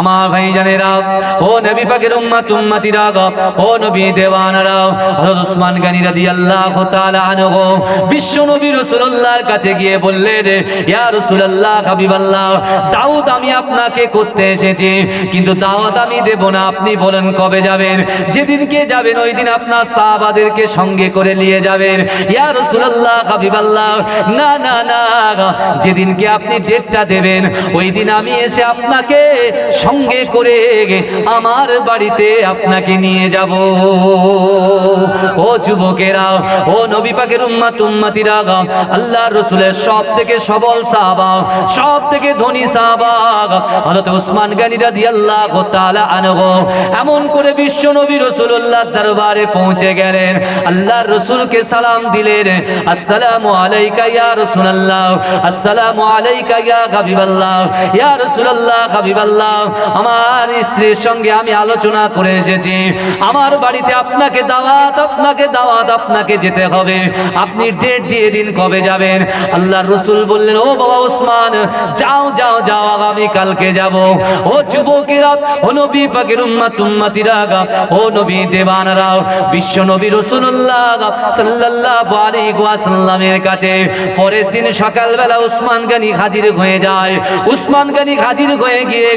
আমার ভাই জানেরা, ও নবী পাকের উম্মাত, উম্মতিরা ও নবী দেওয়ানারা, হযরত উসমান গনি রাদিয়াল্লাহু তাআলা আনহু, বিশ্ব নবী রাসূলুল্লাহর কাছে গিয়ে বললেন, ইয়া রাসূলুল্লাহ, হাবিবাল্লাহ, দাউদ আমি আপনাকে করতে এসেছি, কিন্তু দাওয়াত আমি দেব না, আপনি বলেন কবে যাবেন? যেদিনকে যাবেন, ওই দিন আপনার সাহাবাদেরকে সঙ্গে করে নিয়ে যাবেন। ইয়া রাসূলুল্লাহ, হাবিবাল্লাহ, না না না, যেদিনকে আপনি ডেটটা দেবেন, ওই দিন আমি এসে আপনাকে সঙ্গে করে আমার বাড়িতে আপনাকে নিয়ে যাব। ও যুবকেরা, ও নবী পাকের উম্মাত উম্মাতিরা আল্লাহর রাসূলের সব থেকে সবল সাহাবা সব থেকে ধনী সাহাবা, হযরত ওসমান গনি রাদিয়াল্লাহু তাআলা আনহু, এমন করে বিশ্ব নবী রাসূলুল্লাহর দরবারে পৌঁছে গেলেন। আল্লাহর রাসূলকে সালাম দিলেন, আসসালামু আলাইকা ইয়া রাসূলুল্লাহ, আসসালামু আলাইকা ইয়া হাবিবাল্লাহ, ইয়া রাসূলুল্লাহ হাবিবাল্লাহ, আমার স্ত্রীর সঙ্গে আমি আলোচনা করে এসেছি, আমার বাড়িতে আপনাকে দাওয়াত আপনাকে দাওয়াত আপনাকে যেতে হবে। আপনি ডেট দিয়ে দিন কবে যাবেন। আল্লাহর রসুল বললেন, ও বাবা ওসমান, যাও যাও যাও, আগামী কালকে যাব। ও যুবকেরা, ও নবী পাকের উম্মাত, উম্মাতিরা ও নবী দেবানরা, বিশ্ব নবী রসুল্লাহ সাল্লাল্লাহু আলাইহি ওয়াসাল্লামের কাছে। পরের দিন সকালবেলা উসমান গানি হাজির হয়ে যায়। উসমান গানি হাজির হয়ে গিয়ে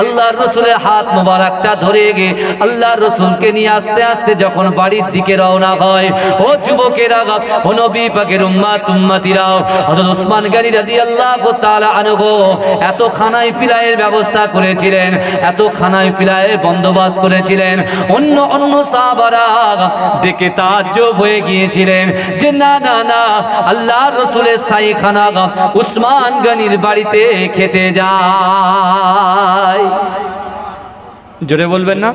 আল্লাহর রসুলের হাত মোবারকটা ধরে গে আল্লাহর রসুলকে নিয়ে আস্তে আস্তে যখন বাড়ির দিকে রওনা হয় ও যুবকেরা, ও নবী পাকের উম্মাত, উম্মাতিরাও, হযরত উসমান গানি রাদিয়াল্লাহু তাআলা আনহু এত খানায় ফিলাইয়ের ব্যবস্থা করেছিলেন এত খানায় ফিলাইয়ের বন্দোবস্ত করেছিলেন। অন্য অন্য সাহাবারা দেখে তাজ্জব হয়ে গিয়েছিলেন যে, না না না, আল্লাহর রসুলের সাই খানা উসমান গানির বাড়িতে খেতে যায়। জোরে বলবেন না?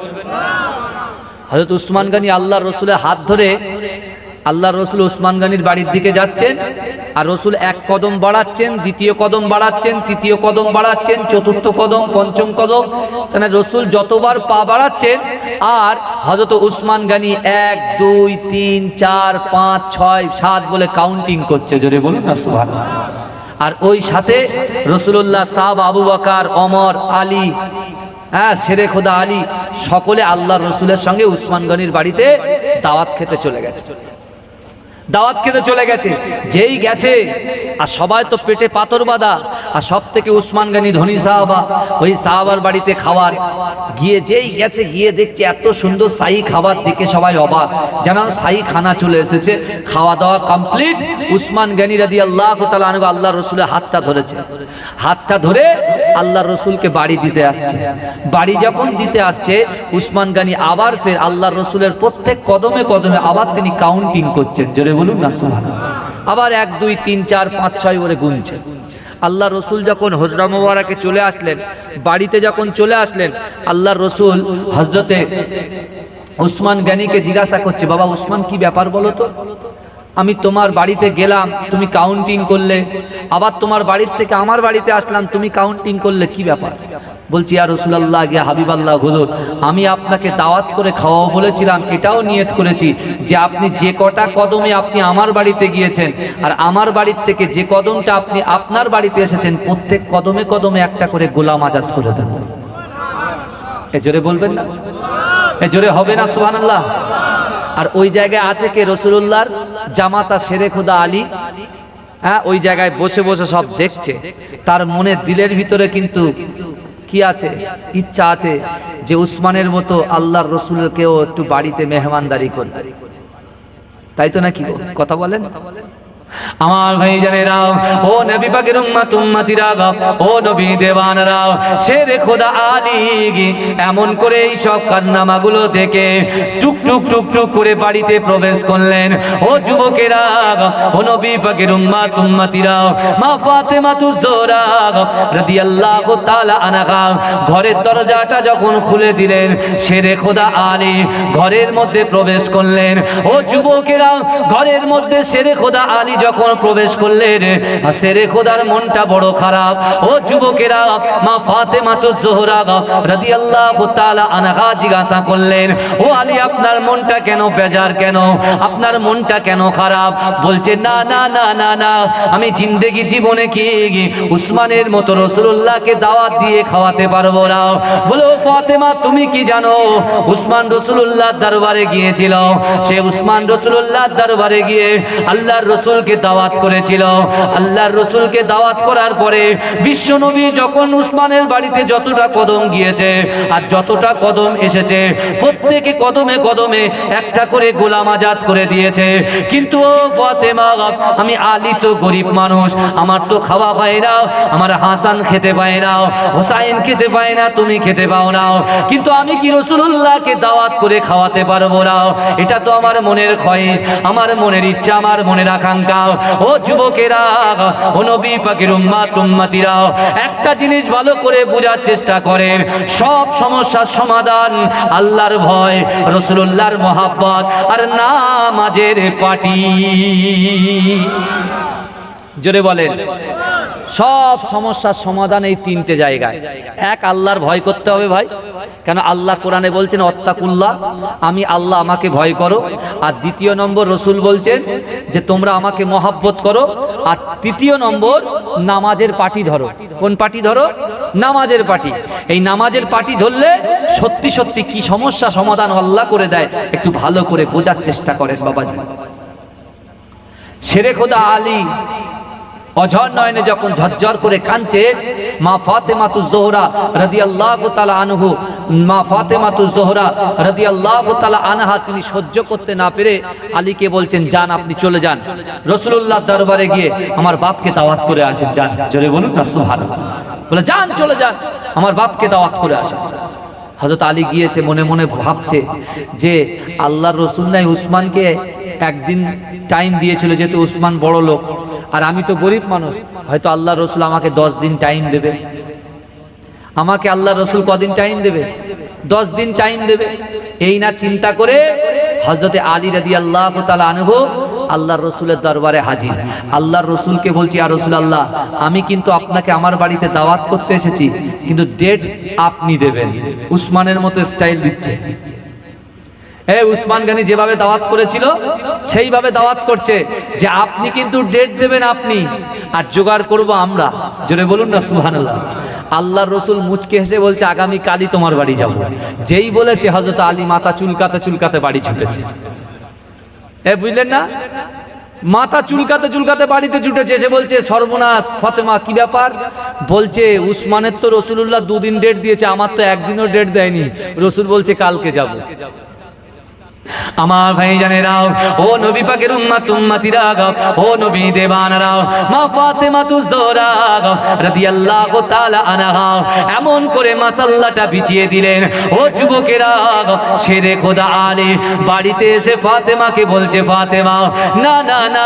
হযরত উসমান গানি আল্লাহ রসুলের হাত ধরে আল্লাহ রসুল উসমান গানির বাড়ির দিকে যাচ্ছেন আর রসুল এক কদম বাড়াচ্ছেন, দ্বিতীয় কদম বাড়াচ্ছেন, তৃতীয় কদম বাড়াচ্ছেন, চতুর্থ কদম, পঞ্চম কদম। তাহলে রসুল যতবার পা বাড়াচ্ছেন আর হজরত উসমান গানি এক, দুই, তিন, চার, পাঁচ, ছয়, সাত বলে কাউন্টিং করছে, জোরে বলুন আর ওই সাথে রসুল্লাহ সাহাব আবু বাকার অমর আলী হ্যাঁ সেরে খোদা আলী, সকলে আল্লাহ রসুলের সঙ্গে উসমান গনির বাড়িতে দাওয়াত খেতে চলে গেছে। দাওয়াত খেতে চলে গেছে। যেই গেছে, আর সবাই তো পেটে পাথর বাঁধা। আর সব থেকে উসমান গানি, ধনী সাহাবা, ওই সাহাবার বাড়িতে খাবার। গিয়ে যেই গেছে, গিয়ে দেখছে এত সুন্দর সাই খাবার দেখে সবাই অবাক। যেন সাই খানা চলে এসেছে। খাওয়া দাওয়া কমপ্লিট। উসমান গানি রাদি আল্লাহ আনহু আল্লাহ রসুলের হাতটা ধরেছে। হাতটা ধরে আল্লাহ রসুলকে বাড়ি দিতে আসছে। বাড়ি যখন দিতে আসছে, উসমান গানি আবার ফের আল্লাহ রসুলের প্রত্যেক কদমে কদমে আবার তিনি কাউন্টিং করছেন। জোরে বলুন, না। আবার এক, দুই, তিন, চার, পাঁচ, ছয় করে গুনছে। আল্লাহ রসুল যখন হজরা মোবারকে চলে আসলেন, বাড়িতে যখন চলে আসলেন, আল্লাহ রসুল হজরতে উসমান জ্ঞানীকে জিজ্ঞাসা করছে, বাবা উসমান কি ব্যাপার বলো তো? আমি তোমার বাড়িতে গেলাম, তুমি কাউন্টিং করলে। আবার তোমার বাড়ির থেকে আমার বাড়িতে আসলাম, তুমি কাউন্টিং করলে, কি ব্যাপার? বলছি আর রসুলাল্লাহ গিয়া হাবিবাল্লাহ, হুজুর, আমি আপনাকে দাওয়াত করে খাওয়াও বলেছিলাম, এটাও নিয়ত করেছি যে আপনি যে কটা কদমে আপনি আমার বাড়িতে গিয়েছেন আর আমার বাড়ির থেকে যে কদমটা আপনি আপনার বাড়িতে এসেছেন, প্রত্যেক কদমে কদমে একটা করে গোলাম আজাদ করে দেন। এ জোরে বলবেন না? এ জোরে হবে না, সুবহানাল্লাহ। আর ওই জায়গায় আছে কে? রসুল্লাহর জামাতা সেরে খোদা আলী। হ্যাঁ ওই জায়গায় বসে বসে সব দেখছে। তার মনে দিলের ভিতরে কিন্তু কি আছে? ইচ্ছা আছে যে উসমানের মতো আল্লাহর রসুলকেও একটু বাড়িতে মেহমানদারি করবে। তাই তো নাকি? কথা বলেন। আমার ভাই জানেরাও, ও নবী পাকের উম্মাত উম্মাতিরা ও নবী দেওয়ানরাও শেরে খোদা আলী এমন করে এই সব কান্নামাগুলো দেখে টুক টুক টুক টুক করে বাড়িতে প্রবেশ করলেন। ও যুবকেরা ও নবী পাকের উম্মাত, উম্মাতিরাও, মা ফাতেমা তু জোরা রাদিয়াল্লাহু তাআলা আনহা, ঘরের দরজাটা যখন খুলে দিলেন শেরে খোদা আলী ঘরের মধ্যে প্রবেশ করলেন। ও যুবকেরা ঘরের মধ্যে শেরে খোদা আলী যখন প্রবেশ করলেন সেরে খোদার মনটা বড় খারাপ। ও যুবকেরা, মা ফাতেমা তো জোহরা রাদিয়াল্লাহু তাআলা আনহা জিজ্ঞাসা করলেন, ও আলী, আপনার মনটা কেন বেজার কেন? আপনার মনটা কেন খারাপ? বলছে, না না না না না, আমি জিন্দেগি জীবনে কি উসমানের মতো রসুল্লাহকে দাওয়াত দিয়ে খাওয়াতে পারব না। বলো ফাতেমা, তুমি কি জানো? উসমান রসুল্লাহ দরবারে গিয়েছিল। সে উসমান রসুল্লাহ দরবারে গিয়ে আল্লাহর রসুলকে দাওয়াত করেছিল। আল্লাহর রসুলকে দাওয়াত করার পরে বিশ্ব নবী যখন উসমানের বাড়িতে যতটা কদম গিয়েছে আর যতটা কদম এসেছে, প্রত্যেকে কদমে কদমে একটা করে গোলাম আজাদ করে দিয়েছে। কিন্তু ও ফাতেমা, আমি আলী তো গরিব মানুষ, আমার তো খাওয়া পায় না, আমার হাসান খেতে পায় না, হোসাইন খেতে পায় না, তুমি খেতে পাও না। কিন্তু আমি কি রসুল্লাহকে দাওয়াত করে খাওয়াতে পারব না? এটা তো আমার মনের খয়েস আমার মনের ইচ্ছা, আমার মনের আকাঙ্ক্ষা। ও যুবকেরা, ও নবী পাখির উম্মা তুম্মাতিরা একটা জিনিস ভালো করে বোঝার চেষ্টা করেন। সব সমস্যার সমাধান আল্লাহর ভয় রসুল্লাহর মহাব্বত আর নামাজের পাটি জোরে বলেন। সব সমস্যার সমাধান এই তিনটে জায়গায়। এক, আল্লাহর ভয় করতে হবে ভাই। কেন আল্লাহ কোরআনে বলছেন, অত্তাকুল্লাহ আমি আল্লাহ আমাকে ভয় করো। আর দ্বিতীয় নম্বর রসুল বলছেন যে, তোমরা আমাকে মহাব্বত করো। আর তৃতীয় নম্বর, নামাজের পাটি ধরো। কোন পাটি ধরো? নামাজের পাটি। এই নামাজের পাটি ধরলে সত্যি সত্যি কি সমস্যা সমাধান আল্লাহ করে দেয়, একটু ভালো করে বোঝার চেষ্টা করেন বাবাজি। সেরে খোদা আলী অঝর নয়নে যখন ঝরঝর করে কাঁদছে, মা ফাতেমাতু জোহরা রাদিয়াল্লাহু তাআলা আনহু, মা ফাতেমাতু জোহরা রাদিয়াল্লাহু তাআলা আনহা তিনি সহ্য করতে না পেরে আলীকে বলছেন, যান, আপনি চলে যান। রাসূলুল্লাহ দরবারে গিয়ে আমার বাপকে দাওয়াত করে আসেন, যান, জোরে বলুন না, সুবহানাল্লাহ। বলে, যান, চলে যান। আমার বাপকে দাওয়াত করে আসেন। হযরত আলী গিয়েছে, মনে মনে ভাবছে যে আল্লাহর রসুল নাই, উসমানকে একদিন টাইম দিয়েছিল যেহেতু উসমান বড় লোক। আর আমি তো গরিব মানুষ, হয়তো আল্লাহ রসুল আমাকে দশ দিন টাইম দেবে। আমাকে আল্লাহ রসুল কদিন টাইম দেবে? দশ দিন টাইম দেবে। এই না চিন্তা করে হজরতে আলী রাদি আল্লাহ আনহু আল্লাহর রসুলের দরবারে হাজির। আল্লাহর রসুলকে বলছি আর রসুল আল্লাহ আমি কিন্তু আপনাকে আমার বাড়িতে দাওয়াত করতে এসেছি, কিন্তু ডেট আপনি দেবেন। উসমানের মতো স্টাইল দিচ্ছে। এ উসমান গানি যেভাবে দাওয়াত করেছিল, সেইভাবে দাওয়াত করছে যে আপনি কিন্তু ডেট দেবেন আপনি, আর জোগাড় করব আমরা। জোরে বলুন না, সুবহানাল্লাহ। আল্লাহর রসুল মুচকে হেসে বলছে, আগামী কালই তোমার বাড়ি যাব। যেই বলেছে, হযরত আলী মাথা চুলকাতে চুলকাতে বাড়ি ছুটেছে। এ বুঝলেন না? মাথা চুলকাতে চুলকাতে বাড়িতে ছুটেছে। এসে বলছে, সর্বনাশ, ফতেমা, কি ব্যাপার? বলছে, উসমানের তো রসুল্লাহ দুদিন ডেট দিয়েছে, আমার তো একদিনও ডেট দেয়নি। রসুল বলছে, কালকে যাব। আমার ভাই জানেরাও ও নবী পাকের উম্মাত, উম্মাতিরা ও নবী দেবানারাও মা ফাতেমা তু জোহরা রাদিয়াল্লাহু তাআলা আনহা, এমন করে মাসাল্লাটা বিছিয়ে দিলেন। ও যুবকেরা শেরে খোদা আলী, বাড়িতে এসে ফাতেমাকে বলছে, ফাতেমা, না না না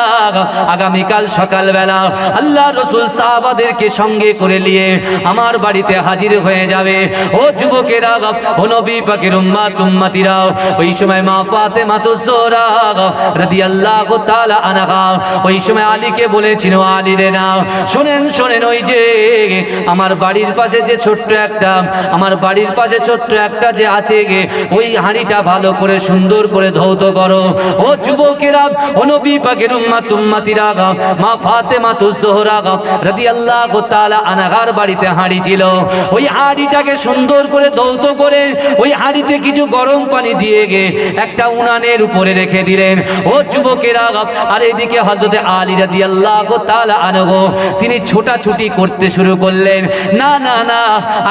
আগামী আগামীকাল সকালবেলা আল্লাহ রসুল সাহাবাদেরকে সঙ্গে করে নিয়ে আমার বাড়িতে হাজির হয়ে যাবে। ও যুবকেরা ও নবী পাকের উম্মাত উম্মাতিরাও ওই সময় মা আমার বাড়ির পাশে যে ছোট্ট একটা, আমার বাড়ির পাশে ছোট্ট একটা যে আছে গে, ওই হাঁড়িটা ভালো করে সুন্দর করে ধৌত করো। ও যুবকেরা, ও নবী উম্মাতিরা মা বাড়িতে হাঁড়ি ছিল। ওই হাঁড়িটাকে সুন্দর করে ধৌত করে, ওই হাঁড়িতে কিছু গরম পানি দিয়ে গে, একটা উনানের উপরে রেখে দিলেন। ও যুবকেরা, আর এদিকে হজরতে আলী রাদি আল্লাহ তালা আনগো তিনি ছোটাছুটি করতে শুরু করলেন। না না না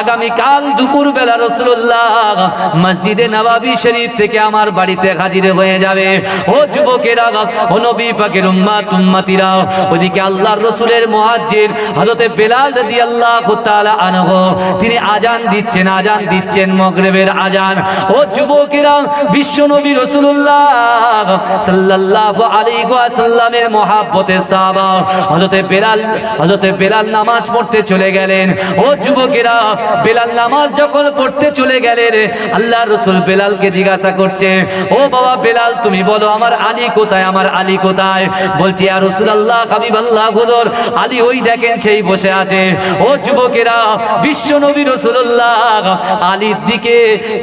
আগামী কাল দুপুর বেলা রসুল্লাহ মসজিদে নবাবি শরীফ থেকে আমার বাড়িতে হাজির হয়ে যাবে। ও যুবকেরা, ও নবী পাকের উম্মাত, উম্মাতিরা, ওদিকে আল্লাহর রসুলের মুয়াজ্জির হযরতে বেলাল রাদিয়াল্লাহু তাআলা আনহু, তিনি আজান দিচ্ছেন আজান দিচ্ছেন মাগরিবের আজান ও যুবকেরা বিশ্ব নবী নবী রাসূলুল্লাহ সাল্লাল্লাহু আলাইহি ওয়াসাল্লামের মহাব্বতের সাহাবা, হযরতে বেলাল হযরতে বেলাল নামাজ পড়তে চলে গেলেন। ও যুবকেরা, বেলাল নামাজ যখন পড়তে চলে গেলেন আল্লাহ রসুল বেলালকে জিজ্ঞাসা করছে, ও বাবা বেলাল, তুমি বলো আমার আলী কোথায়, আমার আলী কোথায়? বলছি আর রসুল আল্লাহ হাবিব আল্লাহ হুজুর আলী ওই দেখেন, সেই বসে আছে। ও যুবকেরা, বিশ্ব নবী রসুল্লাহ আলীর দিকে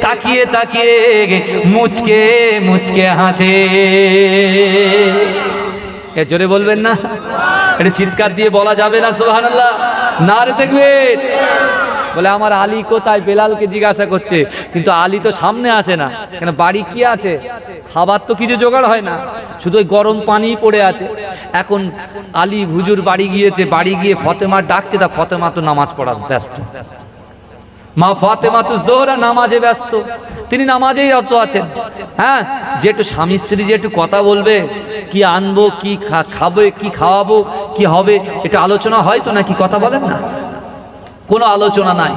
তাকিয়ে তাকিয়ে মুচকে মুচকে হাসে। এ জোরে বলবেন না? এটা চিৎকার দিয়ে বলা যাবে না সোহান আল্লাহ না রে দেখবেন বলে, আমার আলী কোথায়? বেলালকে জিজ্ঞাসা করছে। কিন্তু আলী তো সামনে আসে না। কেন, বাড়ি কি আছে? খাবার তো কিছু জোগাড় হয় না। শুধু ওই গরম পানি পড়ে আছে। এখন আলী হুজুর বাড়ি গিয়েছে। বাড়ি গিয়ে ফতেমা ডাকছে। তা ফতেমা তো নামাজ পড়ার ব্যস্ত। মা ফাতেমা তু জোহরা নামাজে ব্যস্ত। তিনি নামাজেই রত আছেন। হ্যাঁ যে একটু স্বামী স্ত্রী যে একটু কথা বলবে, কি আনব, কি খাবে, কি খাওয়াবো, কি হবে, এটা আলোচনা হয় তো নাকি কথা বলেন না? কোনো আলোচনা নাই।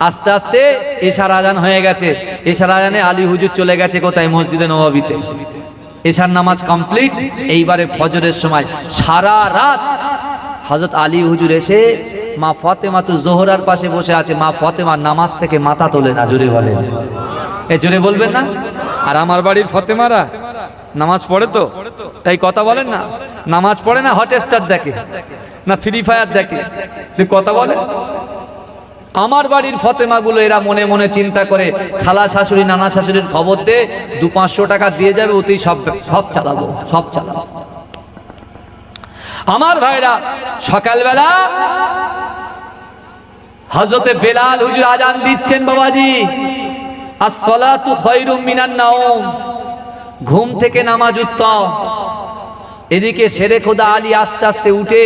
আস্তে আস্তে এশার আজান হয়ে গেছে। এশার আজানে আলী হুজুর চলে গেছে কোথায়? মসজিদে নবাবিতে। এশার নামাজ কমপ্লিট, এইবারে ফজরের সময়। সারা রাত হজরত আলী হুজুর এসে মা ফতেমা তো জোহরার পাশে বসে আছে। মা ফতেমা নামাজ থেকে মাথা তোলে না, জোরে বলেন এ জোরে বলবেন না? আর আমার বাড়ির ফতেমারা, নামাজ পড়ে তো? তাই কথা বলেন না? নামাজ পড়ে না, হট স্টার দেখে? না, ফ্রি ফায়ার দেখে? কথা বলে। আমার বাড়ির ফতেমাগুলো এরা মনে মনে চিন্তা করে, খালা শাশুড়ি, নানা শাশুড়ির খবর দে, দু পাঁচশো টাকা দিয়ে যাবে, ওতেই সব সব চালাবো সব চালাবো। আমার ভাইরা, সকালবেলা হজরতে বেলাল হুজুর আজান দিচ্ছেন বাবাজি। আসসালাতু খায়রুম মিনার নাওম। ঘুম থেকে নামাজ উত্তম। এদিকে সেরে খোদা আলী আস্তে আস্তে উঠে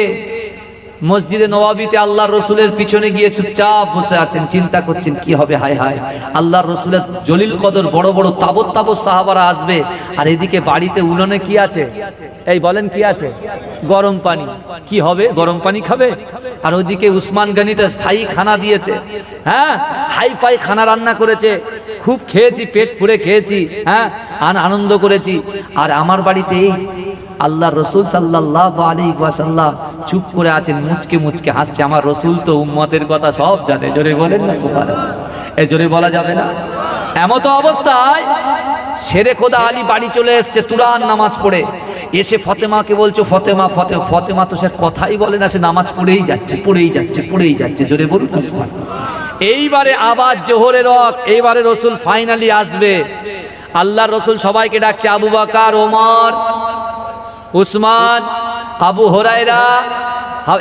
মসজিদে নবাবিতে আল্লাহ রসুলের পিছনে গিয়ে চুপচাপ বসে আছেন, চিন্তা করছেন, কি হবে? হায় হায়। আল্লাহ রসুলের জলিল কদর, বড় বড় তাবত তাবত সাহাবারা আসবে। আর এদিকে বাড়িতে উলনে কি আছে? এই বলেন, কি আছে? গরম পানি। কি হবে? গরম পানি খাবে? আর ওইদিকে উসমান গানিটা স্থায়ী খানা দিয়েছে। হ্যাঁ হাই ফাই খানা রান্না করেছে। খুব খেয়েছি, পেট পুরে খেয়েছি হ্যাঁ আন- আনন্দ করেছি। আর আমার বাড়িতে এই আল্লাহ রসুল সাল্লাহ আলী ওয়াসাল্লাম চুপ করে আছেন, মুচকে মুচকে হাসছে। আমার রসুল তো উম্মতের কথা সব জানে। জোরে বলেন না। এ জোরে বলা যাবে না। এমত অবস্থায় সেরে খোদা আলী বাড়ি চলে এসছে তুরান নামাজ পড়ে। এসে ফতেমাকে বলছো, ফতেমা, ফতে ফতেমা তো সে কথাই বলে না, সে নামাজ পড়েই যাচ্ছে পড়েই যাচ্ছে পড়েই যাচ্ছে। জোরে বলুন এইবারে আবার জোহরের রক এইবারে রসুল ফাইনালি আসবে। আল্লাহ রসুল সবাইকে ডাকছে, আবু বাকার, ওমর, উসমান আবু হরাইরা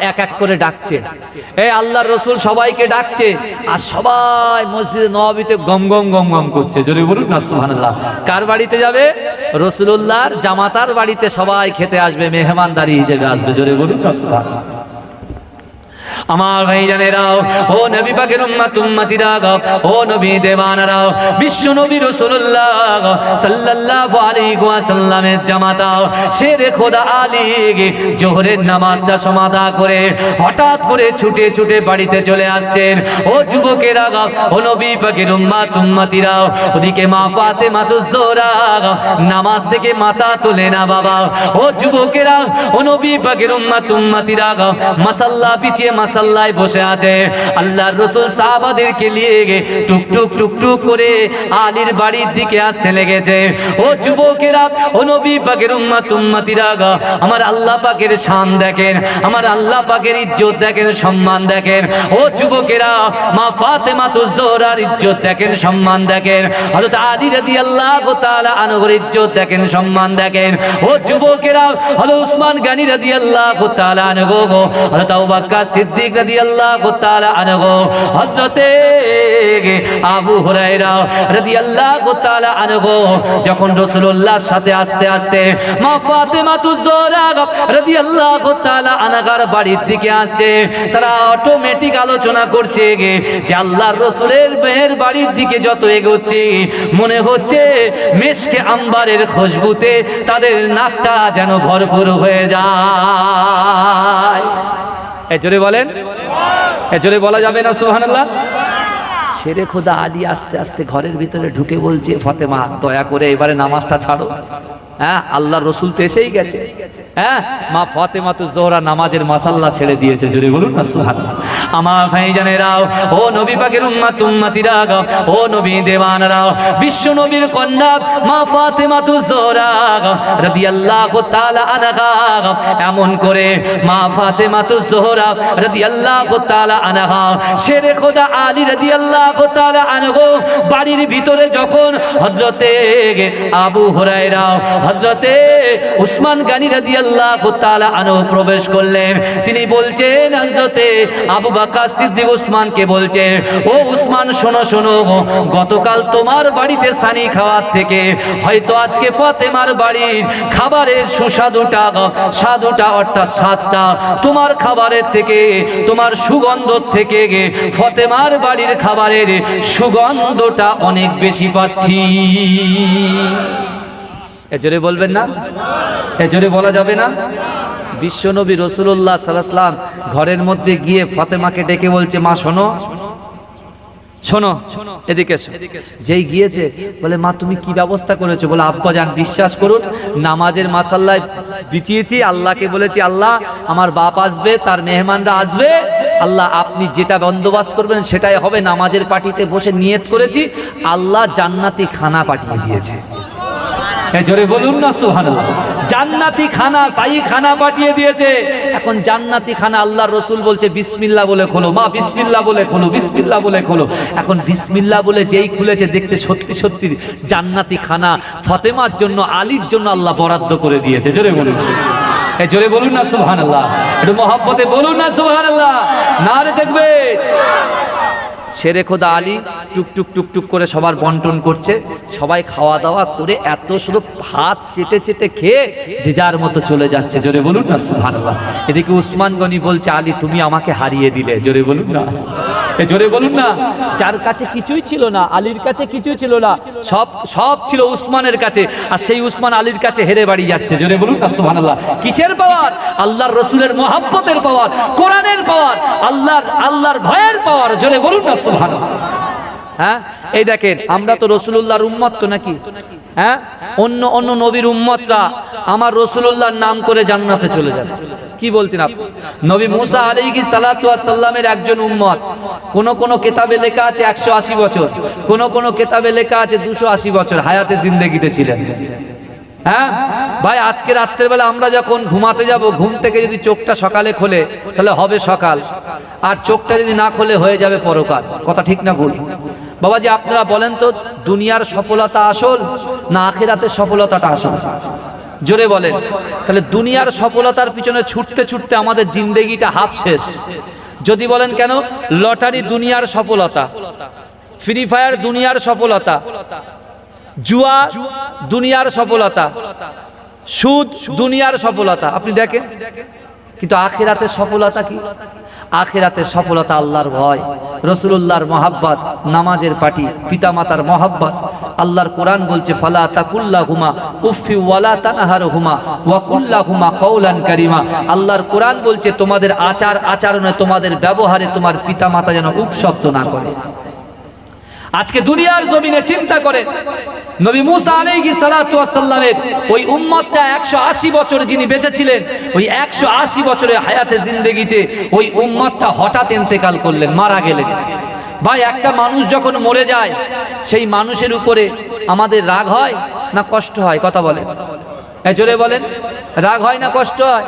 এক এক করে ডাকছে। এই আল্লাহর রসুল সবাইকে ডাকছে আর সবাই মসজিদে নবাবিতে গম গম গম গম করছে। জোরে বলুন না, সুবহানাল্লাহ। কার বাড়িতে যাবে? রসুলুল্লাহর জামাতার বাড়িতে সবাই খেতে আসবে, মেহমানদারি হিসেবে আসবে। জোরে বলুন না আমার ভাই জানেরাও ও নবী পাকের উম্মত উম্মতিরা গো ও নবী দেওয়ানারাও, বিশ্ব নবী রাসূলুল্লাহ সাল্লাল্লাহু আলাইহি ওয়াসাল্লামের জামাতা শেরে খোদা আলী জোহরের নামাজটা সমাধা করে, হঠাৎ করে ছুটে ছুটে বাড়িতে চলে আসছেন। ও যুবকেরা ও নবী পাকের উম্মত, উম্মতিরাও, ওদিকে মা ফাতেমা তুজোরা নামাজ থেকে মাথা তোলে না বাবা। ও যুবকেরা ও নবী পাকের উম্মত উম্মতিরা গো মাসাল্লা পিছিয়ে মাসাল্লায় বসে আছে। আল্লাহর রসুল সাহাবাদেরকে নিয়ে টুক টুক টুক টুক করে আলীর বাড়ির দিকে আসতে লেগেছে। ও যুবকেরা, ও নবী পাকের উম্মত, উম্মতিরা গো, আমার আল্লাহ পাকের শান দেখেন, আমার আল্লাহ পাকের ইজ্জত দেখেন, সম্মান দেখেন। ও যুবকেরা, মা ফাতেমা তুজোহরার ইজ্জত দেখেন, সম্মান দেখেন। হযরত আলী রাদিয়াল্লাহু তাআলা আনহর ইজ্জত দেখেন, সম্মান দেখেন। ও যুবকেরা, হযরত উসমান গানি রাদিয়াল্লাহু তাআলা আনহু হযরত আবু বকর সিদ্দিক আবু যখন সাথে তারা অটোমেটিক আলোচনা করছে যে আল্লাহর রসুলের মেয়ের বাড়ির দিকে যত এগোচ্ছে, মনে হচ্ছে মেশকে আম্বারের খুশবুতে তাদের নাকটা যেন ভরপুর হয়ে যায়। এ বলেন। এ জোরে বলা যাবে না, সুবহানাল্লাহ? শেরে খোদা আলী আস্তে আস্তে ঘরের ভিতরে ঢুকে বলছে, ফতেমা, দয়া করে এবারে নামাজটা ছাড়ো। হ্যাঁ আল্লাহ রসুল তো এসেই গেছে হ্যাঁ মা ফতেমা তো জোহরা নামাজের মাসাল্লা ছেড়ে দিয়েছে জুড়ে বলুন না সুবহানাল্লাহ। আমার ভাই জানেরাও ও নবী পাকের উম্মাত উম্মাতিরা গো, ও নবী দেওয়ানরাও বিশ্ব নবীর কন্যা মা ফাতেমা তু জোহরা গো, রাদিয়াল্লাহু তাআলা আনহা গো। এমন করে মা ফাতেমা তু জোহরা রাদিয়াল্লাহু তাআলা আনহা শেরে খোদা আলী রাদিয়াল্লাহু তাআলা আনহু বাড়ির ভিতরে যখন হযরতে আবু হুরায়রা হযরতে উসমান গানি রাদিয়াল্লাহু তাআলা আনহু প্রবেশ করলেন। তিনি বলছেন, হযরতে আবু বাকা সিদ্দিক উসমানকে বলছে, ও উসমান, শোনো শোনো, গতকাল তোমার বাড়িতে সানি খাওয়ার থেকে হয়তো আজকে ফাতেমার বাড়ির খাবারের সুস্বাদুটা, স্বাদুটা অর্থাৎ স্বাদটা তোমার খাবারের থেকে, তোমার সুগন্ধ থেকে ফতেমার বাড়ির খাবারের সুগন্ধটা অনেক বেশি পাচ্ছি। এ বলবেন না? এ বলা যাবে না? বিশ্বনবী রসুল্লাহ সাল্লাম ঘরের মধ্যে গিয়ে ফতেমাকে ডেকে বলছে, মা, শোনো। শোনো, এদিকে যেই গিয়েছে, বলে, মা, তুমি কি ব্যবস্থা করেছ? বলে, আব্বা যান, বিশ্বাস করুন, নামাজের মাসাল্লায় বিছিয়েছি, আল্লাহকে বলেছি, আল্লাহ, আমার বাপ আসবে, তার মেহমানরা আসবে, আল্লাহ, আপনি যেটা বন্দোবস্ত করবেন সেটাই হবে, নামাজের পার্টিতে বসে নিয়ত করেছি, আল্লাহ জান্নাতি খানা পাঠিয়ে দিয়েছে। জোরে বলুন না, সুবহানাল্লাহ। জান্নাতি খানা সাই খানা পাঠিয়ে দিয়েছে। এখন জান্নাতি খানা আল্লাহর রসুল বলছে, বিসমিল্লাহ বলে খোলো, মা, বিসমিল্লাহ বলে খোলো, বিসমিল্লাহ বলে খোলো। এখন বিসমিল্লাহ বলে যেই খুলেছে, দেখতে সত্যি সত্যি জান্নাতি খানা ফতেমার জন্য, আলীর জন্য আল্লাহ বরাদ্দ করে দিয়েছে। জোরে বলুন। জোরে বলুন না, সুবহানাল্লাহ। একটু মহব্বতে বলুন না, সুবহানাল্লাহ। না রে দেখবে। শেরে খোদা আলী, টুক টুক টুক টুক করে সবার বন্টন করছে। সবাই খাওয়া দাওয়া করে এত শুধু ভাত চেটে চেটে খেয়ে যে যার মতো চলে যাচ্ছে। জোরে বলুন না, সুবহানাল্লাহ। এদিকে উসমান গনি বলছে, আলী, তুমি আমাকে হারিয়ে দিলে। জোরে বলুন না। জোরে বলুন না। যার কাছে কিছুই ছিল না, আলীর কাছে কিছুই ছিল না, সব সব ছিল উসমানের কাছে। আর সেই উসমান আলীর কাছে হেরে বাড়ি যাচ্ছে। জোরে বলুন না, সুবহানাল্লাহ। কিসের পাওয়ার? আল্লাহর রসুলের মহাব্বতের পাওয়ার, কোরআনের পাওয়ার, আল্লাহর আল্লাহর ভয়ের পাওয়ার। জোরে বলুন না সুবহানাল্লাহ। হ্যাঁ? এই দেখেন, আমরা তো রসুল্লাহর উম্মত তো নাকি? হ্যাঁ? অন্য অন্য নবীর উম্মতরা আমার রসুল্লাহর নাম করে জান্নাতে চলে যাবে। কি বলছেন আপনি? নবী মুসা সালাতু সাল্লামের একজন উম্মত। কোন কোন কেতাবে লেখা আছে একশো আশি বছর। কোন কোন কেতাবে লেখা আছে দুশো আশি বছর হায়াতে জিন্দেগিতে ছিলেন। হ্যাঁ? ভাই, আজকে রাত্রের বেলা আমরা যখন ঘুমাতে যাব, ঘুম থেকে যদি চোখটা সকালে খোলে, তাহলে হবে সকাল। আর চোখটা যদি না খোলে, হয়ে যাবে পরকাল। কথা ঠিক না ভুল? বাবাজি, আপনারা বলেন তো, দুনিয়ার সফলতা আসল না আখেরাতের সফলতাটা আসল? জোরে বলেন। তাহলে দুনিয়ার সফলতার পিছনে ছুটতে ছুটতে আমাদের জিন্দেগিটা হাফ শেষ। যদি বলেন কেন? লটারি দুনিয়ার সফলতা, ফ্রি ফায়ার দুনিয়ার সফলতা জুয়া দুনিয়ার সফলতা। সুদ দুনিয়ার সফলতা। আপনি দেখেন? কিন্তু আখেরাতের সফলতা কি? আখেরাতের সফলতা আল্লাহর ভয় রসুল্লাহর মহাব্বত, নামাজের পাটি, পিতামাতার মহাব্বত। আল্লাহর কোরআন বলছে, ফালা তাকুল্লা হুমা উফি ওয়ালা তানাহার হুমা ওয়াকুল্লা হুমা কৌলান কারিমা। আল্লাহর কোরআন বলছে, তোমাদের আচার আচরণে তোমাদের ব্যবহারে তোমার পিতামাতা যেন উপশব্দ না করে। আজকে দুনিয়ার জমিনে চিন্তা করে নবী মুসা আলাইহি ওয়াসাল্লামের ওই উম্মতটা 180 বছর যিনি বেঁচে ছিলেন ওই 180 বছরের হায়াতে জিন্দেগিতে ওই উম্মতটা হঠাৎ ইন্তেকাল করলেন, মারা গেলেন। ভাই, একটা মানুষ যখন মরে যায়, সেই মানুষের উপরে আমাদের রাগ হয় না কষ্ট হয়? কথা বলে এ জোরে বলেন। রাগ হয় না কষ্ট হয়?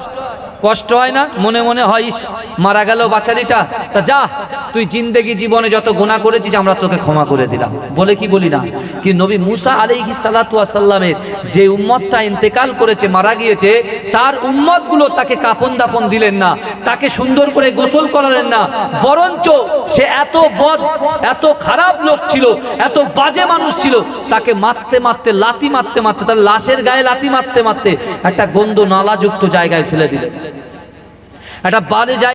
কষ্ট হয় না? মনে মনে হয় মারা গেল বাচ্চারিটা তা যা, তুই জিন্দেগি জীবনে যত গুণা করেছিস, আমরা তোকে ক্ষমা করে দিলাম। বলে কি বলি না? কি নবী মুসা আলাইহি সাল্লাতু সাল্লামের যে উম্মতটা ইন্তেকাল করেছে, মারা গিয়েছে, তার উম্মতগুলো তাকে কাপন দাফন দিলেন না, তাকে সুন্দর করে গোসল করালেন না, বরঞ্চ সে এত বদ, এত খারাপ লোক ছিল, এত বাজে মানুষ ছিল, তাকে মারতে মারতে লাতি মারতে মারতে, তার লাশের গায়ে লাতি মারতে মারতে একটা গন্ধ নালাযুক্ত জায়গায় ফেলে দিলেন। একটা বাড়ি জায়গায়